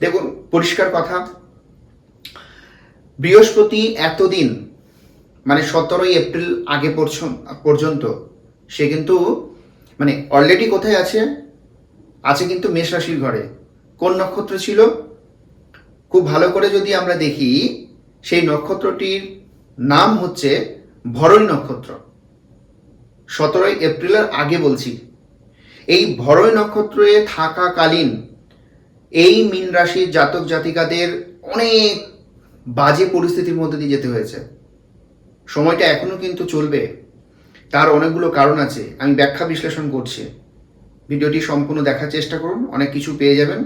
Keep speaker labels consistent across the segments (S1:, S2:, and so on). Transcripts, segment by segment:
S1: দেখুন, পরিষ্কার কথা। বৃহস্পতি এতদিন মানে সতেরোই এপ্রিল আগে পর্যন্ত, সে কিন্তু মানে অলরেডি কোথায় আছে? আছে কিন্তু মেষ রাশির ঘরে। কোন নক্ষত্র ছিল? খুব ভালো করে যদি আমরা দেখি, সেই নক্ষত্রটির নাম হচ্ছে ভরণী নক্ষত্র। সতেরোই এপ্রিলের আগে বলছি। এই ভরণী নক্ষত্রে থাকাকালীন এই মীন রাশির জাতক জাতিকাদের অনেক বাজে পরিস্থিতির মধ্যে দিয়ে যেতে হয়েছে। সময়টা এখনও কিন্তু চলবে। তার অনেকগুলো কারণ আছে। আমি ব্যাখ্যা বিশ্লেষণ করছি। ভিডিওটি সম্পূর্ণ দেখার চেষ্টা করুন, অনেক কিছু পেয়ে যাবেন।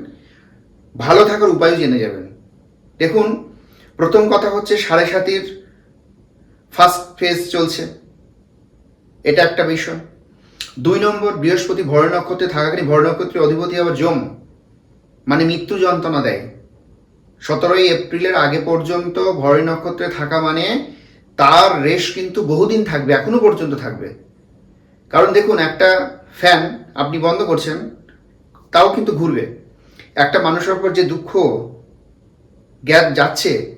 S1: ভালো থাকার উপায়ও জেনে যাবেন। দেখুন, প্রথম কথা হচ্ছে সাড়ে সাতির ফার্স্ট ফেজ চলছে। এটা একটা বিষয়। দুই নম্বর, বৃহস্পতি ভর নক্ষত্রে থাকাকালীন ভর নক্ষত্রের অধিপতি আবার যম। মানে মৃত্যু যন্ত্রণা দেয়। সতেরোই এপ্রিলের আগে পর্যন্ত ভরি নক্ষত্রে থাকা মানে তার রেশ কিন্তু বহুদিন থাকবে, এখনও পর্যন্ত থাকবে। কারণ দেখুন, একটা ফ্যান আপনি বন্ধ করছেন, তাও কিন্তু ঘুরবে। একটা মানুষের উপর যে দুঃখ গ্যাপ যাচ্ছে,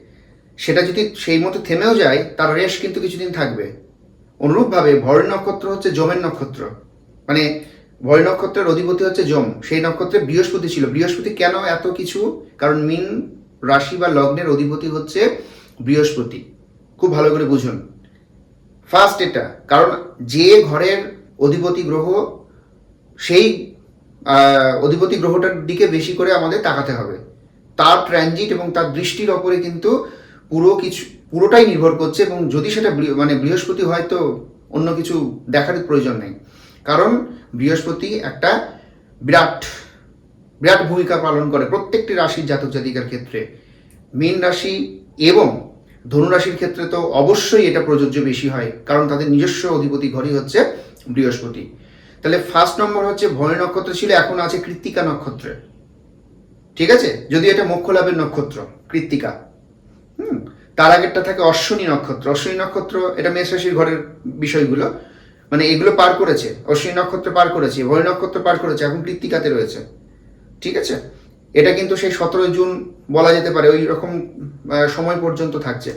S1: সেটা যদি সেই মতো থেমেও যায়, তার রেশ কিন্তু কিছুদিন থাকবে। অনুরূপভাবে ভরি নক্ষত্র হচ্ছে জমের নক্ষত্র। মানে ভরি নক্ষত্রের অধিপতি হচ্ছে যম। সেই নক্ষত্রে বৃহস্পতি ছিল। বৃহস্পতি কেন এত কিছু? কারণ মিন রাশি বা লগ্নের অধিপতি হচ্ছে বৃহস্পতি। খুব ভালো করে বুঝুন। ফার্স্ট এটা, কারণ যে ঘরের অধিপতি গ্রহ, সেই অধিপতি গ্রহটার দিকে বেশি করে আমাদের তাকাতে হবে। তার ট্রানজিট এবং তার দৃষ্টির ওপরে কিন্তু পুরো কিছু, পুরোটাই নির্ভর করছে এবং যদি সেটা মানে বৃহস্পতি হয় তো অন্য কিছু দেখার প্রয়োজন নেই। কারণ বৃহস্পতি একটা বিরাট বিরাট ভূমিকা পালন করে প্রত্যেকটি রাশির জাতক জাতিকার ক্ষেত্রে। মীন রাশি এবং ধনু রাশির ক্ষেত্রে তো অবশ্যই এটা প্রযোজ্য বেশি হয়, কারণ তাদের নিজস্ব অধিপতি ঘরই হচ্ছে বৃহস্পতি। তাহলে ফার্স্ট নম্বর হচ্ছে ভয় নক্ষত্র ছিল, এখন আছে কৃত্তিকা নক্ষত্রে। ঠিক আছে? যদি এটা মোক্ষ লাভের নক্ষত্র, কৃত্তিকা। হুম? তার আগেরটা থাকে অশ্বিনী নক্ষত্র। অশ্বিনী নক্ষত্র, এটা মেষ রাশির ঘরের বিষয়গুলো। মানে এগুলো পার করেছে, অশ্বিনী নক্ষত্র পার করেছে ভয় নক্ষত্র পার করেছে, এখন কৃত্তিকাতে রয়েছে। ঠিক আছে? এটা কিন্তু সেই সতেরোই জুন বলা যেতে পারে, ওই রকম সময় পর্যন্ত থাকছে।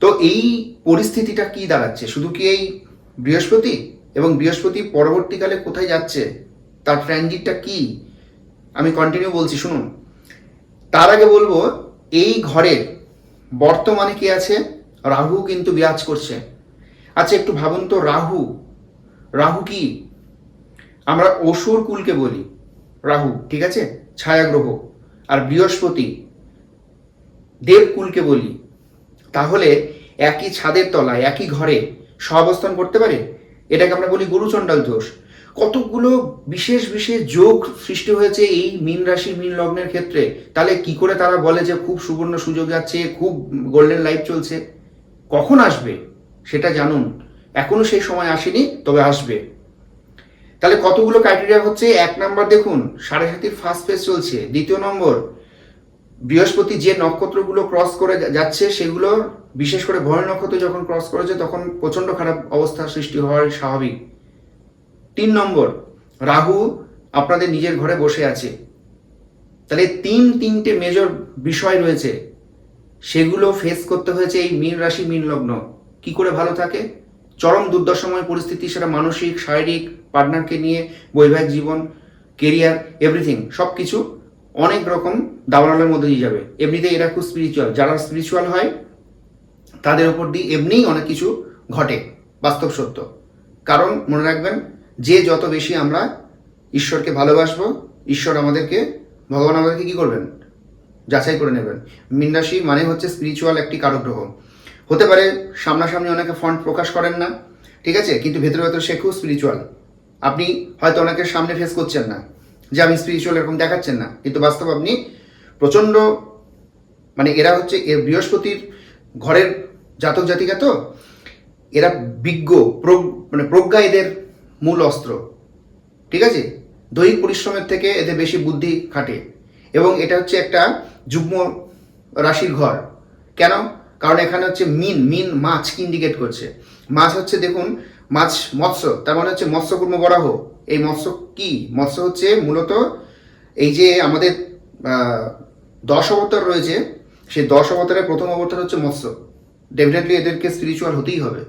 S1: তো এই পরিস্থিতিটা কি দাঁড়াচ্ছে? শুধু কি এই বৃহস্পতি এবং বৃহস্পতি পরবর্তীকালে কোথায় যাচ্ছে? তার ট্রানজিটটা কি? আমি কন্টিনিউ বলছি, শুনুন। তার আগে বলব, এই ঘরের বর্তমানে কি আছে? রাহু কিন্তু বিরাজ করছে। আচ্ছা একটু ভাবুন তো, রাহু রাহু কি? আমরা অসুর কুলকে বলি, রাহু, ঠিক আছে? ছায়াগ্রহ। আর বৃহস্পতি দেবকুলকে বলি। তাহলে একই ছাদের তলায়, একই ঘরে সহাবস্থান করতে পারে? এটাকে আমরা বলি গুরুচণ্ডাল দোষ। কতগুলো বিশেষ বিশেষ যোগ সৃষ্টি হয়েছে এই মীন রাশি, মীন লগ্নের ক্ষেত্রে। তাহলে কি করে তারা বলে যে খুব সুবর্ণ সুযোগ যাচ্ছে, খুব গোল্ডেন লাইফ চলছে? কখন আসবে? সেটা জানুন। এখনও সেই সময় আসেনি, তবে আসবে। তাহলে কতগুলো ক্রাইটেরিয়া হচ্ছে? এক নাম্বার দেখুন, সাড়ে সাতির ফার্স্ট ফেজ চলছে। দ্বিতীয় নম্বর, বৃহস্পতি যে নক্ষত্রগুলো ক্রস করে যাচ্ছে, সেগুলো বিশেষ করে ভয় নক্ষত্র যখন ক্রস করেছে, তখন প্রচণ্ড খারাপ অবস্থা সৃষ্টি হওয়ার স্বাভাবিক। তিন নম্বর, রাহু আপনাদের নিজের ঘরে বসে আছে। তাহলে তিন তিনটে মেজর বিষয় রয়েছে। সেগুলো ফেস করতে হয়েছে এই মীন রাশি, মীন লগ্ন। কি করে ভালো থাকে? চরম দুর্দশাময় পরিস্থিতি, সেটা মানসিক, শারীরিক পার্টনারকে নিয়ে, বৈবাহিক জীবন কেরিয়ার এভরিথিং সব কিছু অনেক রকম দাবানলের মধ্যে দিয়ে যাবে। এমনিতে এরা খুব স্পিরিচুয়াল যারা স্পিরিচুয়াল হয়, তাদের উপর দিয়ে এমনিই অনেক কিছু ঘটে, বাস্তব সত্য। কারণ, মনে রাখবেন, যে যত বেশি আমরা ঈশ্বরকে ভালোবাসবো, ঈশ্বর আমাদেরকে, ভগবান আমাদেরকে কী করবেন? যাচাই করে নেবেন। মীন রাশি মানে হচ্ছে স্পিরিচুয়াল একটি কারক গ্রহ হতে পারে সামনাসামনি অনেকে ফন্ট প্রকাশ করেন না, ঠিক আছে? কিন্তু ভেতরে ভেতরে সে খুব স্পিরিচুয়াল আপনি হয়তো অনেকে সামনে ফেস করছেন না, যে আমি স্পিরিচুয়াল এরকম দেখাচ্ছেন না। কিন্তু বাস্তব আপনি প্রচণ্ড মানে এরা হচ্ছে, এর বৃহস্পতির ঘরের জাতক জাতিকা তো, এরা বিজ্ঞ মানে প্রজ্ঞা এদের মূল অস্ত্র, ঠিক আছে? দৈহিক পরিশ্রমের থেকে এদের বেশি বুদ্ধি খাটে। এবং এটা হচ্ছে একটা যুগ্ম রাশির ঘর। কেন? কারণ এখানে হচ্ছে মিন মিন মাছ ইন্ডিকেট করছে? মাছ হচ্ছে দেখুন, মাছ মৎস্য, তার মানে হচ্ছে মৎস্যকুর্ম বরাহ। এই মৎস্য কি? মৎস্য হচ্ছে মূলত এই যে আমাদের দশ অবতার রয়েছে, সেই দশ অবতারের প্রথম অবতার হচ্ছে মৎস্য। ডেফিনেটলি এদেরকে স্পিরিচুয়াল হতেই হবে,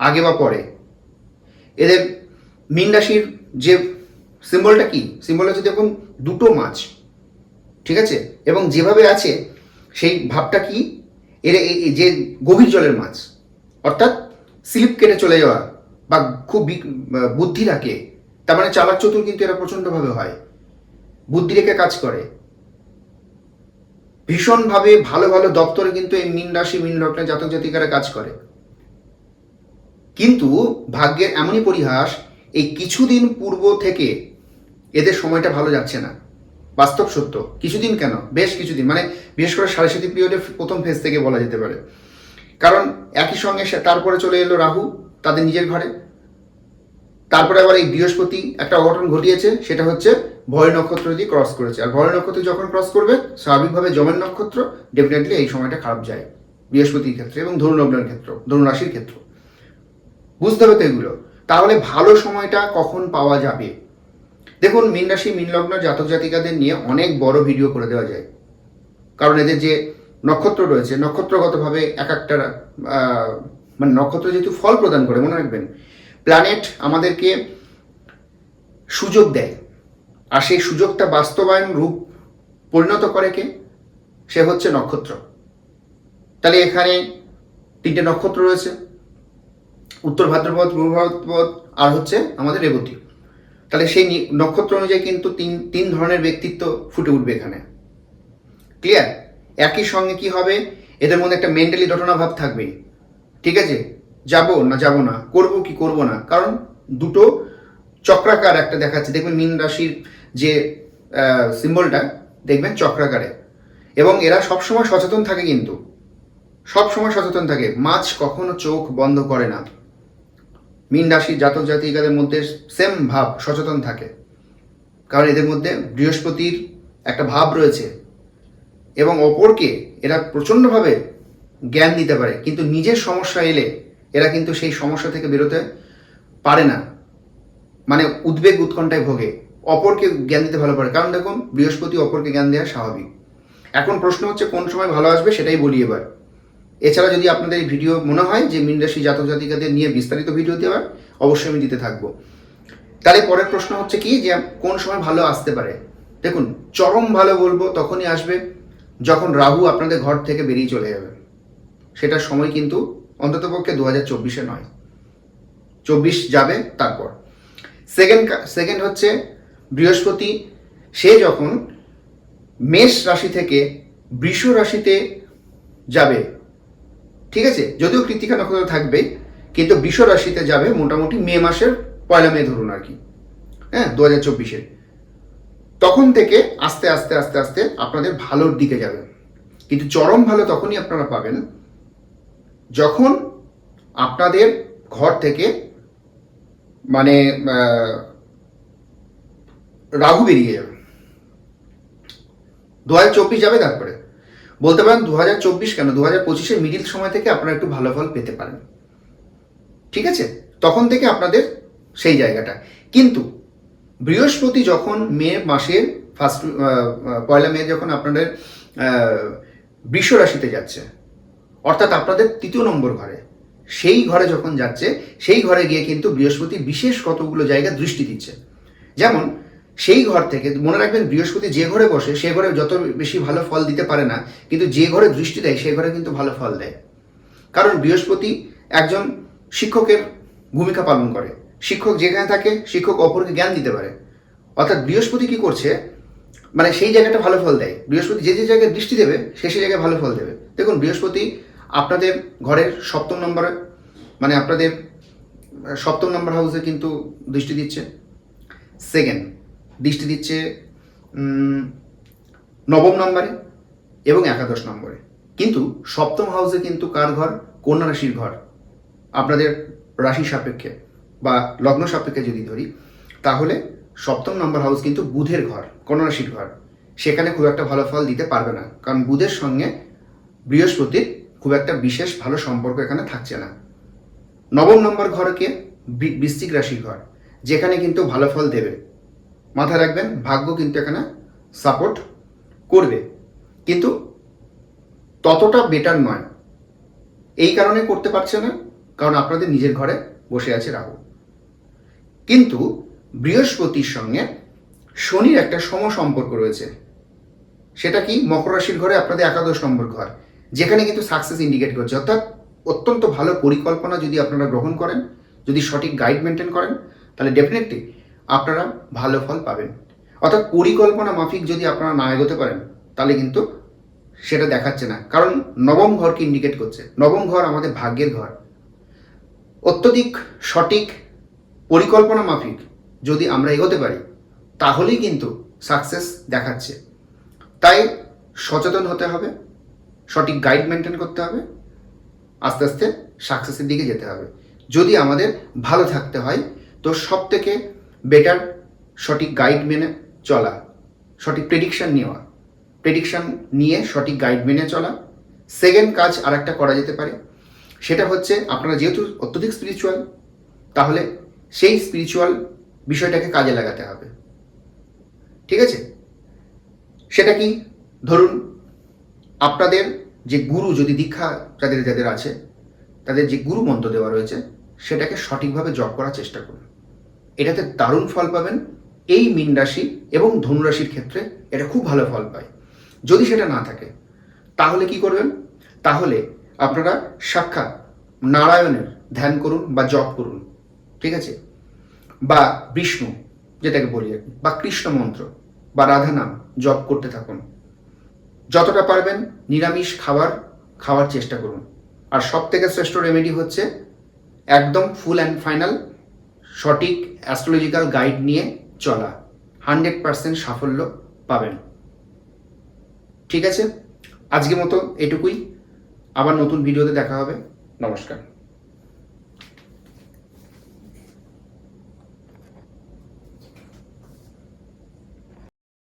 S1: আগে বা পরে। এদের মীন রাশির যে সিম্বলটা কি? সিম্বল হচ্ছে দেখুন, দুটো মাছ, ঠিক আছে? এবং যেভাবে আছে, সেই ভাবটা কি? এর যে গভীর জলের মাছ, অর্থাৎ স্লিপ কেটে চলে যাওয়া বা খুব বুদ্ধি রাখে, তার মানে চালাক চতুর কিন্তু এরা প্রচণ্ডভাবে হয়। বুদ্ধি রেখে কাজ করে। ভীষণভাবে ভালো ভালো দপ্তরে কিন্তু এই মীন রাশি, মীন লগ্নের জাতক জাতিকারা কাজ করে। কিন্তু ভাগ্যের এমনই পরিহাস, এই কিছুদিন পূর্ব থেকে এদের সময়টা ভালো যাচ্ছে না। বাস্তব সত্য। কিছুদিন কেন? বেশ কিছুদিন। মানে বিশেষ করে সাড়ে সাতি পিরিয়ডের প্রথম ফেজ থেকে বলা যেতে পারে। কারণ একই সঙ্গে তারপরে চলে এলো রাহু, তাদের নিজের ঘরে। তারপরে আবার এই বৃহস্পতি একটা অঘটন ঘটিয়েছে, সেটা হচ্ছে ভয় নক্ষত্র দিয়ে ক্রস করেছে। আর ভয় নক্ষত্র যখন ক্রস করবে, স্বাভাবিকভাবে জমের নক্ষত্র ডেফিনেটলি এই সময়টা খারাপ যায়। বৃহস্পতির ক্ষেত্রে এবং ধনুলগ্নের ক্ষেত্র, ধনুরাশির ক্ষেত্র। বুঝতে হবে তো এগুলো। তাহলে ভালো সময়টা কখন পাওয়া যাবে? দেখুন, মীন রাশি, মীন লগ্ন জাতক জাতিকাদের নিয়ে অনেক বড় ভিডিও করে দেওয়া যায়। কারণ এদের যে নক্ষত্র রয়েছে, নক্ষত্রগতভাবে এক একটা মানে নক্ষত্র যেহেতু ফল প্রদান করে, মনে রাখবেন। প্ল্যানেট আমাদেরকে সুযোগ দেয়, আর সেই সুযোগটা বাস্তবায়ন রূপ পরিণত করে কে? সে হচ্ছে নক্ষত্র। তাহলে এখানে তিনটে নক্ষত্র রয়েছে, উত্তর ভাদ্রপদ, পূর্ব ভাদ্রপদ, আর হচ্ছে আমাদের রেবতী। তাহলে সেই নক্ষত্র অনুযায়ী কিন্তু তিন তিন ধরনের ব্যক্তিত্ব ফুটে উঠবে এখানে। ক্লিয়ার একই সঙ্গে কি হবে? এদের মধ্যে একটা মেন্টালি দটনা ভাব থাকবেই। ঠিক আছে? যাব না যাব না, করব কি করব না? কারণ দুটো চক্রাকার একটা দেখাচ্ছে। দেখবেন মীন রাশির যে সিম্বলটা দেখবেন চক্রাকারে। এবং এরা সবসময় সচেতন থাকে কিন্তু। সব সময় সচেতন থাকে। মাছ কখনো চোখ বন্ধ করে না। মীন রাশির জাতক জাতিকাদের মধ্যে সেম ভাব, সচেতন থাকে। কারণ এদের মধ্যে বৃহস্পতির একটা ভাব রয়েছে এবং অপরকে এরা প্রচণ্ডভাবে জ্ঞান দিতে পারে, কিন্তু নিজের সমস্যা এলে এরা কিন্তু সেই সমস্যা থেকে বেরোতে পারে না। মানে উদ্বেগ উৎকণ্ঠায় ভোগে। অপরকে জ্ঞান দিতে ভালো পারে। কারণ দেখুন, বৃহস্পতি অপরকে জ্ঞান দেওয়া স্বাভাবিক। এখন প্রশ্ন হচ্ছে, কোন সময় ভালো আসবে সেটাই বলি এবার। এছাড়া যদি আপনাদের এই ভিডিও মনে হয় যে মীন রাশি জাতক জাতিকাদের নিয়ে বিস্তারিত ভিডিও দেওয়ার অবশ্যই আমি দিতে থাকব। তাহলে পরের প্রশ্ন হচ্ছে কি যে কোন সময় ভালো আসতে পারে? দেখুন, চরম ভালো বলব তখনই আসবে যখন রাহু আপনাদের ঘর থেকে বেরিয়ে চলে যাবে। সেটার সময় কিন্তু অন্ততপক্ষে দু হাজার চব্বিশে নয়। চব্বিশ যাবে তারপর। সেকেন্ড সেকেন্ড হচ্ছে বৃহস্পতি, সে যখন মেষ রাশি থেকে বৃষ রাশিতে যাবে ঠিক আছে? যদিও কৃতিকা নক্ষত্র থাকবে, কিন্তু বৃষ রাশিতে যাবে মোটামুটি মে মাসের পয়লা মে ধরুন আর কি। হ্যাঁ দু হাজার চব্বিশে। তখন থেকে আস্তে আস্তে আস্তে আস্তে আপনাদের ভালোর দিকে যাবে। কিন্তু চরম ভালো তখনই আপনারা পাবেন যখন আপনাদের ঘর থেকে মানে রাহু বেরিয়ে যাবে। দু হাজার চব্বিশ যাবে তারপরে। বলতে পারেন দু হাজার চব্বিশ কেন? দু হাজার পঁচিশের মিডিল সময় থেকে আপনারা একটু ভালো ফল পেতে পারেন। ঠিক আছে? তখন থেকে আপনাদের সেই জায়গাটা। কিন্তু বৃহস্পতি যখন মে মাসের ফার্স্ট পয়লা মে যখন আপনাদের বৃষ রাশিতে যাচ্ছে, অর্থাৎ আপনাদের তৃতীয় নম্বর ঘরে, সেই ঘরে যখন যাচ্ছে, সেই ঘরে গিয়ে কিন্তু বৃহস্পতি বিশেষ কতগুলো জায়গা দৃষ্টি দিচ্ছে। যেমন সেই ঘর থেকে, মনে রাখবেন বৃহস্পতি যে ঘরে বসে, সে ঘরে যত বেশি ভালো ফল দিতে পারে না, কিন্তু যে ঘরে দৃষ্টি দেয় সেই ঘরে কিন্তু ভালো ফল দেয়। কারণ বৃহস্পতি একজন শিক্ষকের ভূমিকা পালন করে। শিক্ষক যেখানে থাকে, শিক্ষক অপরকে জ্ঞান দিতে পারে। অর্থাৎ বৃহস্পতি কি করছে? মানে সেই জায়গাটা ভালো ফল দেয়। বৃহস্পতি যে যে জায়গায় দৃষ্টি দেবে, সে সেই জায়গায় ভালো ফল দেবে। দেখুন, বৃহস্পতি আপনাদের ঘরের সপ্তম নম্বরে মানে আপনাদের সপ্তম নম্বর হাউসে কিন্তু দৃষ্টি দিচ্ছে। সেকেন্ড দৃষ্টি দিচ্ছে নবম নম্বরে এবং একাদশ নম্বরে। কিন্তু সপ্তম হাউসে কিন্তু কার ঘর? কন্যা রাশির ঘর। আপনাদের রাশি সাপেক্ষে বা লগ্ন সাপেক্ষে যদি ধরি, তাহলে সপ্তম নম্বর হাউস কিন্তু বুধের ঘর, কন্যা রাশির ঘর। সেখানে খুব একটা ভালো ফল দিতে পারবে না, কারণ বুধের সঙ্গে বৃহস্পতির খুব একটা বিশেষ ভালো সম্পর্ক এখানে থাকছে না। নবম নম্বর ঘরকে বৃশ্চিক রাশির ঘর, যেখানে কিন্তু ভালো ফল দেবে। মাথায় রাখবেন, ভাগ্য কিন্তু এখানে সাপোর্ট করবে। কিন্তু ততটা বেটার নয়। এই কারণে করতে পারছে না, কারণ আপনাদের নিজের ঘরে বসে আছে রাহু কিন্তু বৃহস্পতির সঙ্গে শনির একটা সম সম্পর্ক রয়েছে। সেটা কি? মকর রাশির ঘরে আপনাদের একাদশ নম্বর ঘর। যেখানে কিন্তু সাকসেস ইন্ডিকেট করছে। অর্থাৎ অত্যন্ত ভালো পরিকল্পনা যদি আপনারা গ্রহণ করেন, যদি সঠিক গাইড মেনটেন করেন, তাহলে ডেফিনেটলি আপনারা ভালো ফল পাবেন। অর্থাৎ পরিকল্পনা মাফিক যদি আপনারা না এগোতে পারেন, তাহলে কিন্তু সেটা দেখাচ্ছে না। কারণ নবম ঘরকে ইন্ডিকেট করছে। নবম ঘর আমাদের ভাগ্যের ঘর। অত্যধিক সঠিক পরিকল্পনা মাফিক যদি আমরা এগোতে পারি, তাহলেই কিন্তু সাকসেস দেখাচ্ছে। তাই সচেতন হতে হবে, সঠিক গাইড মেনটেন করতে হবে, আস্তে আস্তে সাকসেসের দিকে যেতে হবে। যদি আমাদের ভালো থাকতে হয়, তো সব থেকে বেটার সঠিক গাইড মেনে চলা, সঠিক প্রেডিকশন নেওয়া। প্রেডিকশন নিয়ে সঠিক গাইড মেনে চলা। সেকেন্ড কাজ আর একটা করা যেতে পারে, সেটা হচ্ছে আপনারা যেহেতু অত্যধিক স্পিরিচুয়াল তাহলে সেই স্পিরিচুয়াল বিষয়টাকে কাজে লাগাতে হবে। ঠিক আছে? সেটা কি? ধরুন, আপনাদের যে গুরু, যদি দীক্ষা যাদের যাদের আছে, তাদের যে গুরু মন্ত্র দেওয়া রয়েছে, সেটাকে সঠিকভাবে জপ করার চেষ্টা করুন। এটাতে দারুণ ফল পাবেন। এই মীন রাশি এবং ধনুরাশির ক্ষেত্রে এটা খুব ভালো ফল পায়। যদি সেটা না থাকে, তাহলে কি করবেন? তাহলে আপনারা সাক্ষাৎ নারায়ণের ধ্যান করুন বা জপ করুন। ঠিক আছে? বা বিষ্ণু, যেটাকে বলি আর বা কৃষ্ণ মন্ত্র বা রাধা নাম জপ করতে থাকুন। যতটা পারবেন নিরামিষ খাবার খাওয়ার চেষ্টা করুন। আর সব থেকে শ্রেষ্ঠ রেমেডি হচ্ছে একদম ফুল অ্যান্ড ফাইনাল সঠিক অ্যাস্ট্রোলজিক্যাল গাইড নিয়ে চলা। হান্ড্রেড পারসেন্ট সাফল্য পাবেন। ঠিক আছে? আজকের মতো এটুকুই। আবার নতুন ভিডিওতে দেখা হবে। নমস্কার।